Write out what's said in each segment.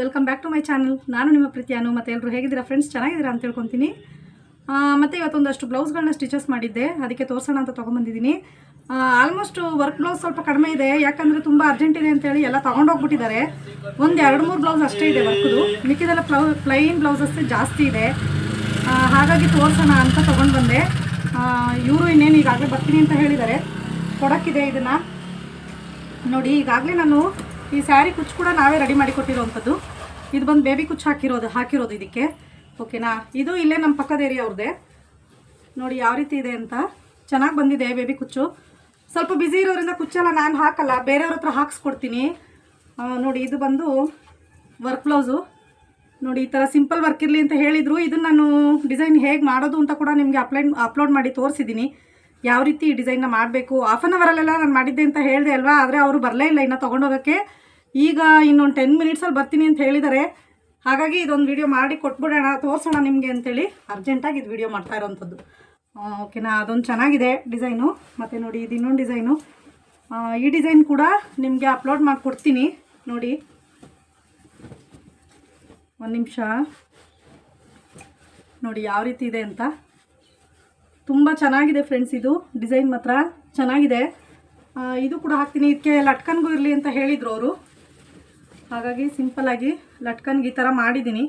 Welcome back to my channel ನಾನು ನಿಮ್ಮ ಪ್ರೀತಿಯಾನು ಮತ್ತು ಎಲ್ಲರೂ ಹೇಗಿದ್ದೀರಾ ಫ್ರೆಂಡ್ಸ್ ಚೆನ್ನಾಗಿದ್ದೀರಾ ಅಂತ ಹೇಳ್ಕೊತೀನಿ ಮತ್ತು ಇವತ್ತೊಂದಷ್ಟು ಬ್ಲೌಸ್ಗಳನ್ನ ಸ್ಟಿಚಸ್ ಮಾಡಿದ್ದೆ. ಅದಕ್ಕೆ ತೋರಿಸೋಣ ಅಂತ ತೊಗೊಂಬಂದಿದ್ದೀನಿ. ಆಲ್ಮೋಸ್ಟ್ ವರ್ಕ್ ಬ್ಲೌಸ್ ಸ್ವಲ್ಪ ಕಡಿಮೆ ಇದೆ. ಯಾಕಂದರೆ ತುಂಬ ಅರ್ಜೆಂಟ್ ಇದೆ ಅಂತೇಳಿ ಎಲ್ಲ ತೊಗೊಂಡೋಗ್ಬಿಟ್ಟಿದ್ದಾರೆ. ಒಂದು ಎರಡು ಮೂರು ಬ್ಲೌಸ್ ಅಷ್ಟೇ ಇದೆ ವರ್ಕ್ದು ಮಿಕ್ಕಿದೆಲ್ಲ ಪ್ಲೌ ಪ್ಲೈನ್ ಬ್ಲೌಸಸ್ ಜಾಸ್ತಿ ಇದೆ. ಹಾಗಾಗಿ ತೋರಿಸೋಣ ಅಂತ ತೊಗೊಂಡು ಬಂದೆ ಇವರು ಇನ್ನೇನು ಈಗಾಗಲೇ ಬರ್ತೀನಿ ಅಂತ ಹೇಳಿದ್ದಾರೆ. ಕೊಡೋಕ್ಕಿದೆ ಇದನ್ನು. ನೋಡಿ, ಈಗಾಗಲೇ ನಾನು ಈ ಸ್ಯಾರಿ ಕುಚ್ಚು ಕೂಡ ನಾವೇ ರೆಡಿ ಮಾಡಿ ಕೊಟ್ಟಿರೋವಂಥದ್ದು. ಇದು ಬಂದು ಬೇಬಿ ಕುಚ್ಚು ಹಾಕಿರೋದು ಹಾಕಿರೋದು ಇದಕ್ಕೆ. ಓಕೆನಾ ಇದು ಇಲ್ಲೇ ನಮ್ಮ ಪಕ್ಕದ ಏರಿಯಾ ಅವ್ರದ್ದೇ ನೋಡಿ ಯಾವ ರೀತಿ ಇದೆ ಅಂತ. ಚೆನ್ನಾಗಿ ಬಂದಿದೆ ಬೇಬಿ ಕುಚ್ಚು. ಸ್ವಲ್ಪ ಬ್ಯುಸಿ ಇರೋದ್ರಿಂದ ಕುಚ್ಚೆಲ್ಲ ನಾನು ಹಾಕಲ್ಲ, ಬೇರೆಯವ್ರ ಹತ್ರ ಹಾಕ್ಸ್ಕೊಡ್ತೀನಿ. ನೋಡಿ ಇದು ಬಂದು ವರ್ಕ್ ಬ್ಲೌಸು ನೋಡಿ ಈ ಥರ ಸಿಂಪಲ್ ವರ್ಕ್ ಇರಲಿ ಅಂತ ಹೇಳಿದರು. ಇದನ್ನು ನಾನು ಡಿಸೈನ್ ಹೇಗೆ ಮಾಡೋದು ಅಂತ ಕೂಡ ನಿಮಗೆ ಅಪ್ಲೈಡ್ ಅಪ್ಲೋಡ್ ಮಾಡಿ ತೋರಿಸಿದ್ದೀನಿ ಯಾವ ರೀತಿ ಈ ಡಿಸೈನ್ನ ಮಾಡಬೇಕು? ಆಫ್ ಆನ್ ಅವರಲ್ಲೆಲ್ಲ ನಾನು ಮಾಡಿದ್ದೆ ಅಂತ ಹೇಳಿದೆ ಅಲ್ವಾ? ಆದರೆ ಅವರು ಬರಲೇ ಇಲ್ಲ ಇನ್ನು ತೊಗೊಂಡೋಗೋಕ್ಕೆ. ಈಗ ಇನ್ನೊಂದು ಟೆನ್ ಮಿನಿಟ್ಸಲ್ಲಿ ಬರ್ತೀನಿ ಅಂತ ಹೇಳಿದ್ದಾರೆ ಹಾಗಾಗಿ ಇದೊಂದು ವಿಡಿಯೋ ಮಾಡಿ ಕೊಟ್ಬಿಡೋಣ, ತೋರಿಸೋಣ ನಿಮಗೆ ಅಂತೇಳಿ. ಅರ್ಜೆಂಟಾಗಿ ಇದು ವಿಡಿಯೋ ಮಾಡ್ತಾ ಇರೋವಂಥದ್ದು ಓಕೆನಾ ಅದೊಂದು ಚೆನ್ನಾಗಿದೆ ಡಿಸೈನು. ಮತ್ತು ನೋಡಿ ಇದು ಇನ್ನೊಂದು ಡಿಸೈನು. ಈ ಡಿಸೈನ್ ಕೂಡ ನಿಮಗೆ ಅಪ್ಲೋಡ್ ಮಾಡಿಕೊಡ್ತೀನಿ. ನೋಡಿ. ಒಂದು ನಿಮಿಷ. ನೋಡಿ ಯಾವ ರೀತಿ ಇದೆ ಅಂತ. ತುಂಬ ಚೆನ್ನಾಗಿದೆ ಫ್ರೆಂಡ್ಸ್ ಇದು. ಡಿಸೈನ್ ಮಾತ್ರ ಚೆನ್ನಾಗಿದೆ. ಇದು ಕೂಡ ಹಾಕ್ತೀನಿ. ಇದಕ್ಕೆ ಲಟ್ಕನ್ಗೂ ಇರಲಿ ಅಂತ ಹೇಳಿದರು ಅವರು. ಹಾಗಾಗಿ ಸಿಂಪಲ್ಲಾಗಿ ಲಟ್ಕನ್ಗೆ ಈ ಥರ ಮಾಡಿದ್ದೀನಿ.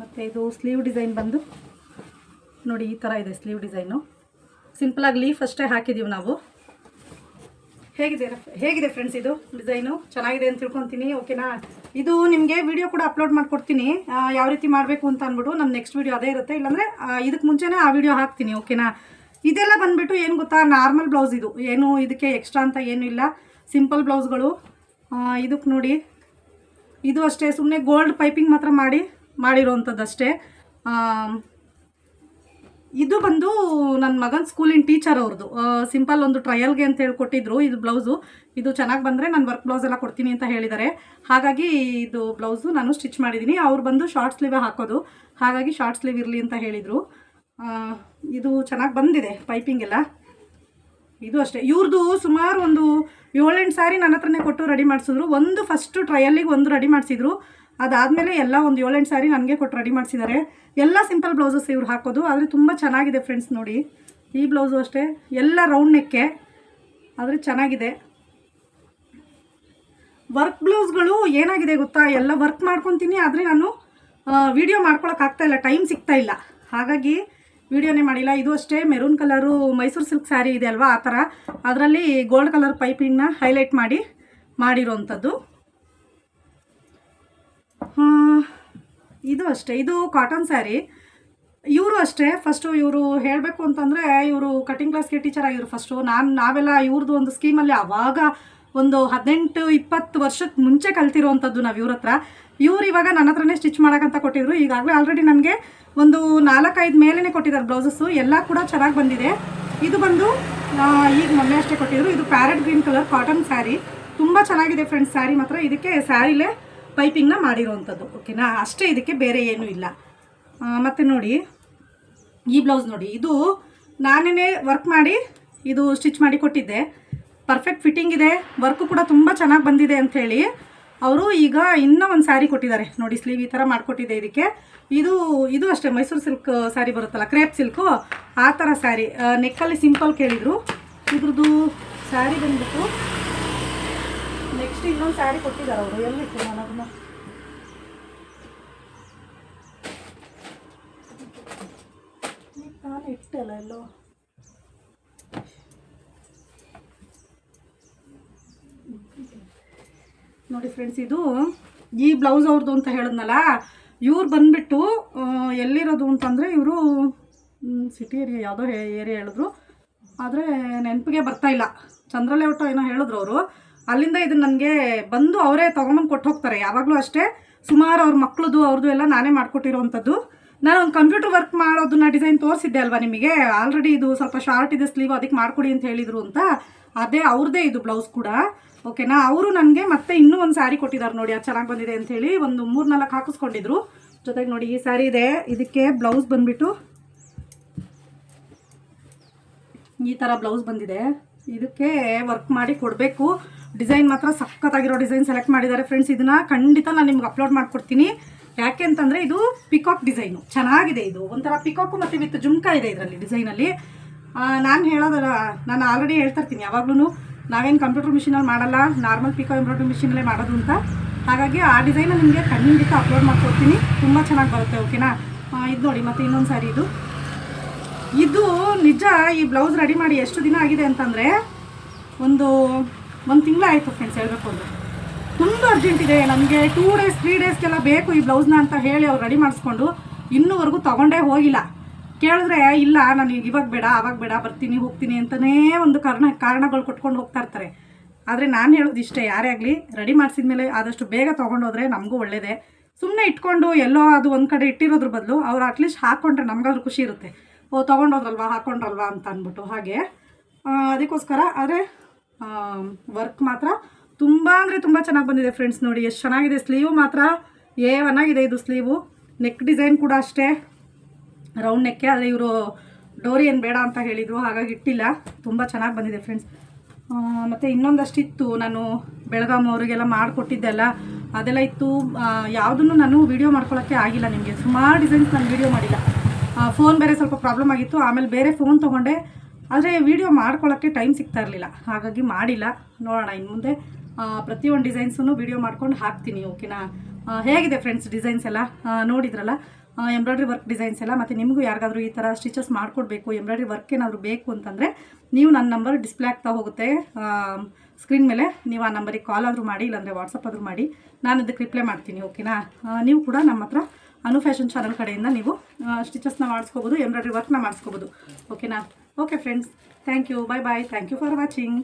ಮತ್ತು ಇದು ಸ್ಲೀವ್ ಡಿಸೈನ್ ಬಂದು ನೋಡಿ ಈ ಥರ ಇದೆ ಸ್ಲೀವ್ ಡಿಸೈನು. ಸಿಂಪಲಾಗಿ ಲೀಫ್ ಅಷ್ಟೇ ಹಾಕಿದ್ದೀವಿ ನಾವು. ಹೇಗಿದೆ ಹೇಗಿದೆ ಫ್ರೆಂಡ್ಸ್ ಇದು ಡಿಸೈನು? ಚೆನ್ನಾಗಿದೆ ಅಂತ ತಿಳ್ಕೊತೀನಿ ಓಕೆನಾ ಇದು ನಿಮಗೆ ವಿಡಿಯೋ ಕೂಡ ಅಪ್ಲೋಡ್ ಮಾಡಿಕೊಡ್ತೀನಿ. ಯಾವ ರೀತಿ ಮಾಡಬೇಕು ಅಂತ ಅಂದ್ಬಿಟ್ಟು ನಮ್ಮ ನೆಕ್ಸ್ಟ್ ವಿಡಿಯೋ ಅದೇ ಇರುತ್ತೆ. ಇಲ್ಲಾಂದರೆ ಇದಕ್ಕೆ ಮುಂಚೆನೇ ಆ ವಿಡಿಯೋ ಹಾಕ್ತೀನಿ ಓಕೆನಾ ಇದೆಲ್ಲ ಬಂದ್ಬಿಟ್ಟು ಏನು ಗೊತ್ತಾ? ನಾರ್ಮಲ್ ಬ್ಲೌಸ್ ಇದು. ಏನು ಇದಕ್ಕೆ ಎಕ್ಸ್ಟ್ರಾ ಅಂತ ಏನೂ ಇಲ್ಲ. ಸಿಂಪಲ್ ಬ್ಲೌಸ್ಗಳು. ಇದಕ್ಕೆ ನೋಡಿ. ಇದು ಅಷ್ಟೇ. ಸುಮ್ಮನೆ ಗೋಲ್ಡ್ ಪೈಪಿಂಗ್ ಮಾತ್ರ ಮಾಡಿ ಮಾಡಿರೋವಂಥದ್ದು ಅಷ್ಟೇ ಇದು ಬಂದು ನನ್ನ ಮಗನ ಸ್ಕೂಲಿನ ಟೀಚರ್ ಅವ್ರದ್ದು ಸಿಂಪಲ್ ಒಂದು ಟ್ರಯಲ್ಗೆ ಅಂತ ಹೇಳಿ ಕೊಟ್ಟಿದ್ರು ಇದು ಬ್ಲೌಸು. ಇದು ಚೆನ್ನಾಗಿ ಬಂದರೆ ನಾನು ವರ್ಕ್ ಬ್ಲೌಸ್ ಎಲ್ಲ ಕೊಡ್ತೀನಿ ಅಂತ ಹೇಳಿದ್ದಾರೆ ಹಾಗಾಗಿ ಇದು ಬ್ಲೌಸು ನಾನು ಸ್ಟಿಚ್ ಮಾಡಿದ್ದೀನಿ ಅವ್ರು ಬಂದು ಶಾರ್ಟ್ ಸ್ಲೀವೇ ಹಾಕೋದು. ಹಾಗಾಗಿ ಶಾರ್ಟ್ ಸ್ಲೀವ್ ಇರಲಿ ಅಂತ ಹೇಳಿದರು. ಇದು ಚೆನ್ನಾಗಿ ಬಂದಿದೆ ಪೈಪಿಂಗ್ ಎಲ್ಲ. ಇದು ಅಷ್ಟೇ. ಇವ್ರದ್ದು ಸುಮಾರು ಒಂದು ಏಳೆಂಟು ಸಾರಿ ನನ್ನ ಹತ್ರನೇ ಕೊಟ್ಟು ರೆಡಿ ಮಾಡಿಸಿದ್ರು. ಒಂದು ಫಸ್ಟು ಟ್ರಯಲ್ಲಿಗೆ ಒಂದು ರೆಡಿ ಮಾಡಿಸಿದ್ರು. ಅದಾದಮೇಲೆ ಎಲ್ಲ ಒಂದು ಏಳೆಂಟು ಸಾರಿ ನನಗೆ ಕೊಟ್ಟು ರೆಡಿ ಮಾಡಿಸಿದ್ದಾರೆ. ಎಲ್ಲ ಸಿಂಪಲ್ ಬ್ಲೌಸಸ್ ಇವ್ರು ಹಾಕೋದು. ಆದರೆ ತುಂಬ ಚೆನ್ನಾಗಿದೆ ಫ್ರೆಂಡ್ಸ್ ನೋಡಿ. ಈ ಬ್ಲೌಸು ಅಷ್ಟೇ. ಎಲ್ಲ ರೌಂಡ್ ನೆಕ್ಕೆ ಆದರೆ ಚೆನ್ನಾಗಿದೆ. ವರ್ಕ್ ಬ್ಲೌಸ್ಗಳು ಏನಾಗಿದೆ ಗೊತ್ತಾ? ಎಲ್ಲ ವರ್ಕ್ ಮಾಡ್ಕೊತೀನಿ, ಆದರೆ ನಾನು ವಿಡಿಯೋ ಮಾಡ್ಕೊಳಕ್ಕಾಗ್ತಾ ಇಲ್ಲ. ಟೈಮ್ ಸಿಗ್ತಾ ಇಲ್ಲ. ಹಾಗಾಗಿ ವಿಡಿಯೋನೇ ಮಾಡಿಲ್ಲ. ಇದು ಅಷ್ಟೇ maroon colour Mysuru silk sari ಇದೆ ಅಲ್ವಾ? ಆ ಥರ. ಅದರಲ್ಲಿ ಗೋಲ್ಡ್ ಕಲರ್ ಪೈಪಿಂಗ್ನ ಹೈಲೈಟ್ ಮಾಡಿ ಮಾಡಿರೋವಂಥದ್ದು ಇದು ಅಷ್ಟೇ. ಇದು ಕಾಟನ್ ಸ್ಯಾರಿ. ಇವರು ಅಷ್ಟೇ. ಫಸ್ಟು ಇವರು ಹೇಳಬೇಕು ಅಂತಂದರೆ ಇವರು ಕಟಿಂಗ್ ಕ್ಲಾಸ್ಗೆ ಟೀಚರ್ ಆಗಿದ್ರು ಫಸ್ಟು. ನಾನು, ನಾವೆಲ್ಲ ಇವ್ರದ್ದು ಒಂದು ಸ್ಕೀಮಲ್ಲಿ ಆವಾಗ ಒಂದು ಹದಿನೆಂಟು, ಇಪ್ಪತ್ತು ವರ್ಷಕ್ಕೆ ಮುಂಚೆ ಕಲ್ತಿರೋವಂಥದ್ದು ನಾವು ಇವ್ರ ಹತ್ರ. ಇವ್ರು ಇವಾಗ ನನ್ನ ಹತ್ರನೇ ಸ್ಟಿಚ್ ಮಾಡೋಕ್ಕಂತ ಕೊಟ್ಟಿದ್ರು. ಈಗಾಗಲೇ ಆಲ್ರೆಡಿ ನನಗೆ ಒಂದು ನಾಲ್ಕೈದು ಮೇಲೇ ಕೊಟ್ಟಿದ್ದಾರೆ ಬ್ಲೌಸಸ್ಸು. ಎಲ್ಲ ಕೂಡ ಚೆನ್ನಾಗಿ ಬಂದಿದೆ. ಇದು ಬಂದು ಈಗ ಮೊನ್ನೆ ಅಷ್ಟೇ ಕೊಟ್ಟಿದ್ರು. ಇದು parrot green colour cotton sari ತುಂಬ ಚೆನ್ನಾಗಿದೆ ಫ್ರೆಂಡ್ಸ್ ಸ್ಯಾರಿ ಮಾತ್ರ. ಇದಕ್ಕೆ ಸ್ಯಾರಿಲೇ ಪೈಪಿಂಗ್ನ ಮಾಡಿರೋವಂಥದ್ದು ಓಕೆನಾ ಅಷ್ಟೇ ಇದಕ್ಕೆ ಬೇರೆ ಏನೂ ಇಲ್ಲ. ಮತ್ತು ನೋಡಿ, ಈ ಬ್ಲೌಸ್ ನೋಡಿ. ಇದು ನಾನೇ ವರ್ಕ್ ಮಾಡಿ, ಇದು ಸ್ಟಿಚ್ ಮಾಡಿ ಕೊಟ್ಟಿದ್ದೆ. ಪರ್ಫೆಕ್ಟ್ ಫಿಟ್ಟಿಂಗ್ ಇದೆ. ವರ್ಕು ಕೂಡ ತುಂಬ ಚೆನ್ನಾಗಿ ಬಂದಿದೆ ಅಂಥೇಳಿ ಅವರು ಈಗ ಇನ್ನೂ ಒಂದು ಸ್ಯಾರಿ ಕೊಟ್ಟಿದ್ದಾರೆ. ನೋಡಿ ಸ್ಲೀವ್ ಈ ಥರ ಮಾಡಿಕೊಟ್ಟಿದೆ ಇದಕ್ಕೆ. ಇದು ಇದು ಅಷ್ಟೇ ಮೈಸೂರು ಸಿಲ್ಕ್ ಸ್ಯಾರಿ ಬರುತ್ತಲ್ಲ ಕ್ರೇಪ್ ಸಿಲ್ಕು ಆ ಥರ ಸ್ಯಾರಿ ನೆಕ್ಕಲ್ಲಿ ಸಿಂಪಲ್ ಕೇಳಿದರು. ಇದ್ರದ್ದು ಸ್ಯಾರಿ ಬಂದ್ಬಿಟ್ಟು ನೆಕ್ಸ್ಟ್ ಇನ್ನೊಂದು ಸ್ಯಾರಿ ಕೊಟ್ಟಿದ್ದಾರೆ ಅವರು. ಎಲ್ಲಿ ನಾನು ಅದನ್ನ? ನಾನು ಇಟ್ಟಲ್ಲ ಎಲ್ಲೋ. ನೋಡಿ ಫ್ರೆಂಡ್ಸ್ ಇದು ಈ ಬ್ಲೌಸ್ ಅವ್ರದ್ದು ಅಂತ ಹೇಳಿದ್ನಲ್ಲ, ಇವ್ರು ಬಂದ್ಬಿಟ್ಟು ಎಲ್ಲಿರೋದು ಅಂತಂದರೆ ಇವರು ಸಿಟಿ ಏರಿಯಾ ಯಾವುದೋ ಏರಿಯಾ ಹೇಳಿದ್ರು. ಆದರೆ ನೆನಪಿಗೆ ಬರ್ತಾ ಇಲ್ಲ. ಒಟ್ಟು ಏನೋ ಹೇಳಿದ್ರು ಅವರು. ಅಲ್ಲಿಂದ ಇದನ್ನು ನನಗೆ ಬಂದು ಅವರೇ ತೊಗೊಂಬಂದು ಕೊಟ್ಟು ಹೋಗ್ತಾರೆ. ಯಾವಾಗಲೂ ಅಷ್ಟೇ ಸುಮಾರು ಅವ್ರ ಮಕ್ಕಳದು ಅವ್ರದ್ದು ಎಲ್ಲ ನಾನೇ ಮಾಡಿಕೊಟ್ಟಿರೋವಂಥದ್ದು ನಾನು ಒಂದು ಕಂಪ್ಯೂಟರ್ ವರ್ಕ್ ಮಾಡೋದನ್ನ ಡಿಸೈನ್ ತೋರಿಸಿದ್ದೆ ಅಲ್ವಾ ನಿಮಗೆ? ಆಲ್ರೆಡಿ ಇದು ಸ್ವಲ್ಪ ಶಾರ್ಟ್ ಇದೆ ಸ್ಲೀವ್ ಅದಕ್ಕೆ ಮಾಡಿಕೊಡಿ ಅಂತ ಹೇಳಿದರು ಅಂತ. ಅದೇ ಅವ್ರದ್ದೇ ಇದು ಬ್ಲೌಸ್ ಕೂಡ. ಓಕೆನಾ ಅವರು ನನಗೆ ಮತ್ತೆ ಇನ್ನೂ ಒಂದು ಸ್ಯಾರಿ ಕೊಟ್ಟಿದ್ದಾರೆ ನೋಡಿ, ಅದು ಚೆನ್ನಾಗಿ ಬಂದಿದೆ ಅಂತ ಹೇಳಿ ಒಂದು ಮೂರು ನಾಲ್ಕು ಹಾಕಿಸ್ಕೊಂಡಿದ್ರು. ಜೊತೆಗೆ ನೋಡಿ, ಈ ಸ್ಯಾರಿ ಇದೆ. ಇದಕ್ಕೆ ಬ್ಲೌಸ್ ಬಂದ್ಬಿಟ್ಟು ಈ ಥರ ಬ್ಲೌಸ್ ಬಂದಿದೆ. ಇದಕ್ಕೆ ವರ್ಕ್ ಮಾಡಿ ಕೊಡಬೇಕು. ಡಿಸೈನ್ ಮಾತ್ರ ಸಖತ್ತಾಗಿರೋ ಡಿಸೈನ್ ಸೆಲೆಕ್ಟ್ ಮಾಡಿದ್ದಾರೆ ಫ್ರೆಂಡ್ಸ್ ಇದನ್ನ ಖಂಡಿತ ನಾನು ನಿಮ್ಗೆ ಅಪ್ಲೋಡ್ ಮಾಡ್ಕೊಡ್ತೀನಿ. ಯಾಕೆ ಅಂತಂದರೆ ಇದು ಪಿಕಾಕ್ ಡಿಸೈನು ಚೆನ್ನಾಗಿದೆ ಇದು. ಒಂಥರ ಪಿಕಾಕು ಮತ್ತು ವಿತ್ ಜುಮ್ಕಾ ಇದೆ ಇದರಲ್ಲಿ ಡಿಸೈನಲ್ಲಿ ನಾನು ಹೇಳೋದಲ್ಲ, ನಾನು ಆಲ್ರೆಡಿ ಹೇಳ್ತಾ ಇರ್ತೀನಿ. ಯಾವಾಗ್ಲೂ ನಾವೇನು ಕಂಪ್ಯೂಟರ್ ಮಿಷಿನಲ್ಲಿ ಮಾಡಲ್ಲ ನಾರ್ಮಲ್ ಪಿಕೋ ಎಂಬ್ರಾಯ್ಡ್ರಿ ಮಿಷಿನಲ್ಲೇ ಮಾಡೋದು ಅಂತ. ಹಾಗಾಗಿ ಆ ಡಿಸೈನ ನಿಮಗೆ ಖಂಡಿತ ಅಪ್ಲೋಡ್ ಮಾಡ್ಕೊಡ್ತೀನಿ. ತುಂಬ ಚೆನ್ನಾಗಿ ಬರುತ್ತೆ ಓಕೆನಾ ಇದು ನೋಡಿ, ಮತ್ತು ಇನ್ನೊಂದು ಸಾರಿ ಇದು. ಇದು ನಿಜ, ಈ ಬ್ಲೌಸ್ ರೆಡಿ ಮಾಡಿ ಎಷ್ಟು ದಿನ ಆಗಿದೆ ಅಂತಂದರೆ ಒಂದು ಒಂದು ತಿಂಗಳು ಆಯಿತು ಫ್ರೆಂಡ್ಸ್ ಹೇಳಬೇಕು ಅಂದರೆ. ತುಂಬ ಅರ್ಜೆಂಟ್ ಇದೆ. ನಮಗೆ ಟೂ ಡೇಸ್ ತ್ರೀ ಡೇಸ್ಗೆಲ್ಲ ಬೇಕು ಈ ಬ್ಲೌಸ್ನ ಅಂತ ಹೇಳಿ ಅವ್ರು ರೆಡಿ ಮಾಡಿಸ್ಕೊಂಡು ಇನ್ನೂವರೆಗೂ ತೊಗೊಂಡೇ ಹೋಗಿಲ್ಲ. ಕೇಳಿದ್ರೆ, ಇಲ್ಲ, ನಾನು ಇವಾಗ ಬೇಡ, ಅವಾಗ ಬೇಡ, ಬರ್ತೀನಿ, ಹೋಗ್ತೀನಿ ಅಂತಲೇ ಒಂದು ಕಾರಣ, ಕಾರಣಗಳು ಕೊಟ್ಕೊಂಡು ಹೋಗ್ತಾ ಇರ್ತಾರೆ. ಆದರೆ ನಾನು ಹೇಳೋದು ಇಷ್ಟೇ, ಯಾರೇ ಆಗಲಿ ರೆಡಿ ಮಾಡಿಸಿದ್ಮೇಲೆ ಆದಷ್ಟು ಬೇಗ ತೊಗೊಂಡೋದ್ರೆ ನಮಗೂ ಒಳ್ಳೆಯದೇ ಸುಮ್ಮನೆ ಇಟ್ಕೊಂಡು ಎಲ್ಲೋ ಅದು ಒಂದು ಕಡೆ ಇಟ್ಟಿರೋದ್ರ ಬದಲು ಅವ್ರು ಅಟ್ಲೀಸ್ಟ್ ಹಾಕ್ಕೊಂಡ್ರೆ ನಮಗಾದ್ರೂ ಖುಷಿ ಇರುತ್ತೆ. ಓ ತೊಗೊಂಡೋದ್ರಲ್ವಾ ಹಾಕ್ಕೊಂಡ್ರಲ್ವಾ ಅಂತ ಅಂದ್ಬಿಟ್ಟು. ಹಾಗೆ ಅದಕ್ಕೋಸ್ಕರ, ಆದರೆ ವರ್ಕ್ ಮಾತ್ರ ತುಂಬ ಅಂದರೆ ತುಂಬ ಚೆನ್ನಾಗಿ ಬಂದಿದೆ ಫ್ರೆಂಡ್ಸ್ ನೋಡಿ. ಎಷ್ಟು ಚೆನ್ನಾಗಿದೆ ಸ್ಲೀವ್ ಮಾತ್ರ. ಏ ಒನ್ನಾಗಿದೆ ಇದು ಸ್ಲೀವು ನೆಕ್ ಡಿಸೈನ್ ಕೂಡ ಅಷ್ಟೇ. ರೌಂಡ್ ನೆಕ್ಕೆ ಆದರೆ ಇವರು ಡೋರಿ ಏನು ಬೇಡ ಅಂತ ಹೇಳಿದರು, ಹಾಗಾಗಿ ಇಟ್ಟಿಲ್ಲ. ತುಂಬ ಚೆನ್ನಾಗಿ ಬಂದಿದೆ ಫ್ರೆಂಡ್ಸ್ ಮತ್ತು ಇನ್ನೊಂದಷ್ಟಿತ್ತು. ನಾನು ಬೆಳಗಾಂ ಅವರಿಗೆಲ್ಲ ಮಾಡಿಕೊಟ್ಟಿದ್ದೆಲ್ಲ ಅದೆಲ್ಲ ಇತ್ತು. ಯಾವುದನ್ನು ನಾನು ವೀಡಿಯೋ ಮಾಡ್ಕೊಳ್ಳೋಕ್ಕೆ ಆಗಿಲ್ಲ ನಿಮಗೆ. ಸುಮಾರು ಡಿಸೈನ್ಸ್ ನಾನು ವೀಡಿಯೋ ಮಾಡಿಲ್ಲ. ಫೋನ್ ಬೇರೆ ಸ್ವಲ್ಪ ಪ್ರಾಬ್ಲಮ್ ಆಗಿತ್ತು. ಆಮೇಲೆ ಬೇರೆ ಫೋನ್ ತೊಗೊಂಡೆ. ಆದರೆ ವೀಡಿಯೋ ಮಾಡ್ಕೊಳ್ಳೋಕ್ಕೆ ಟೈಮ್ ಸಿಗ್ತಾ ಇರಲಿಲ್ಲ. ಹಾಗಾಗಿ ಮಾಡಿಲ್ಲ. ನೋಡೋಣ ಇನ್ನು ಮುಂದೆ ಪ್ರತಿಯೊಂದು ಡಿಸೈನ್ಸನ್ನು ವಿಡಿಯೋ ಮಾಡ್ಕೊಂಡು ಹಾಕ್ತೀನಿ ಓಕೆನಾ ಹೇಗಿದೆ ಫ್ರೆಂಡ್ಸ್ ಡಿಸೈನ್ಸ್ ಎಲ್ಲ? ನೋಡಿದ್ರಲ್ಲ? ಎಂಬ್ರಾಯ್ಡ್ರಿ ವರ್ಕ್ ಡಿಸೈನ್ಸ್ ಎಲ್ಲ, ಮತ್ತು ನಿಮಗೂ ಯಾರಿಗಾದರೂ ಈ ಥರ ಸ್ಟಿಚಸ್ ಮಾಡಿಕೊಡ್ಬೇಕು ಎಂಬ್ರಾಯ್ಡ್ರಿ ವರ್ಕ್ ಏನಾದರೂ ಬೇಕು ಅಂತಂದರೆ ನೀವು ನನ್ನ ನಂಬರ್ ಡಿಸ್ಪ್ಲೇ ಆಗ್ತಾ ಹೋಗುತ್ತೆ. ಸ್ಕ್ರೀನ್ ಮೇಲೆ ನೀವು ಆ ನಂಬರಿಗೆ ಕಾಲ್ ಆದರೂ ಮಾಡಿ, ಇಲ್ಲಾಂದರೆ ವಾಟ್ಸಪ್ ಆದರೂ ಮಾಡಿ, ನಾನು ಅದಕ್ಕೆ ರಿಪ್ಲೈ ಮಾಡ್ತೀನಿ ಓಕೆನಾ ನೀವು ಕೂಡ ನಮ್ಮ ಹತ್ರ ಅನು ಫ್ಯಾಷನ್ ಚಾನಲ್ ಕಡೆಯಿಂದ ನೀವು ಸ್ಟಿಚಸ್ನ ಮಾಡಿಸ್ಕೋಬೋದು ಎಂಬ್ರಾಯ್ಡ್ರಿ ವರ್ಕ್ನ ಮಾಡಿಸ್ಕೋಬೋದು ಓಕೆನಾ okay friends thank you bye bye thank you for watching